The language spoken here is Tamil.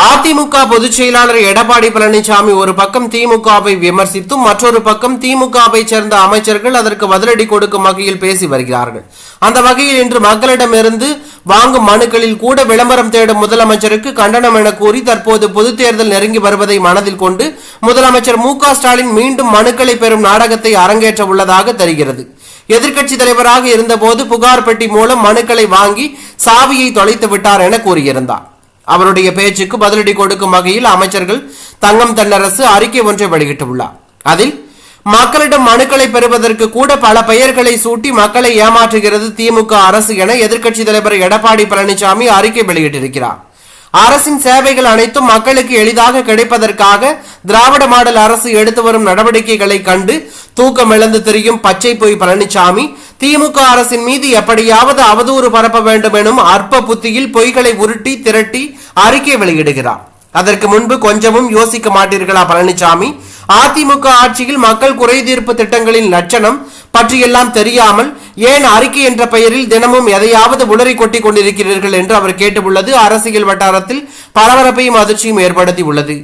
அதிமுக பொதுச் செயலாளர் எடப்பாடி பழனிசாமி ஒரு பக்கம் திமுகவை விமர்சித்தும் மற்றொரு பக்கம் திமுகவை சேர்ந்த அமைச்சர்கள் அதற்கு பதிலடி கொடுக்கும் வகையில் பேசி வருகிறார்கள். அந்த வகையில் இன்று மக்களிடமிருந்து வாங்கும் மனுக்களில் கூட விளம்பரம் தேடும் முதலமைச்சருக்கு கண்டனம் என கூறி தற்போது பொதுத் தேர்தல் நெருங்கி வருவதை மனதில் கொண்டு முதலமைச்சர் மு ஸ்டாலின் மீண்டும் மனுக்களை பெறும் நாடகத்தை அரங்கேற்ற உள்ளதாக தெரிகிறது. எதிர்க்கட்சி தலைவராக இருந்தபோது புகார் பெட்டி மூலம் மனுக்களை வாங்கி சாவியை தொலைத்து விட்டார் என கூறியிருந்தார். அவருடைய பேச்சுக்கு பதிலடி கொடுக்கும் வகையில் அமைச்சர்கள் தங்கம் தென்னரசு அறிக்கை ஒன்றை வெளியிட்டுள்ளார். அதில் மக்களிடம் மனுக்களை பெறுவதற்கு கூட பல பெயர்களை சூட்டி மக்களை ஏமாற்றுகிறது திமுக அரசு என எதிர்க்கட்சி தலைவர் எடப்பாடி பழனிசாமி அறிக்கை வெளியிட்டிருக்கிறார். அரசின் சேவைகள் அனைத்தும் மக்களுக்கு எளிதாக கிடைப்பதற்காக திராவிட மாடல் அரசு எடுத்து வரும் நடவடிக்கைகளை கண்டு தூக்கம் இழந்து திரியும் பச்சை பொய் பழனிசாமி திமுக அரசின் மீது எப்படியாவது அவதூறு பரப்ப வேண்டும் எனும் அற்ப புத்தியில் பொய்களை உருட்டி திரட்டி அறிக்கை வெளியிடுகிறார். அதற்கு முன்பு கொஞ்சமும் யோசிக்க மாட்டீர்களா பழனிசாமி அதிமுக ஆட்சியில் மக்கள் குறைதீர்ப்பு திட்டங்களின் லட்சணம் பற்றியெல்லாம் தெரியாமல் ஏன் அறிக்கை என்ற பெயரில் தினமும் எதையாவது உளறி கொட்டி கொண்டிருக்கிறீர்கள் என்று அவர் கேட்டுள்ளது. அரசியல் வட்டாரத்தில் பரபரப்பையும் அதிர்ச்சியும் ஏற்படுத்தி உள்ளது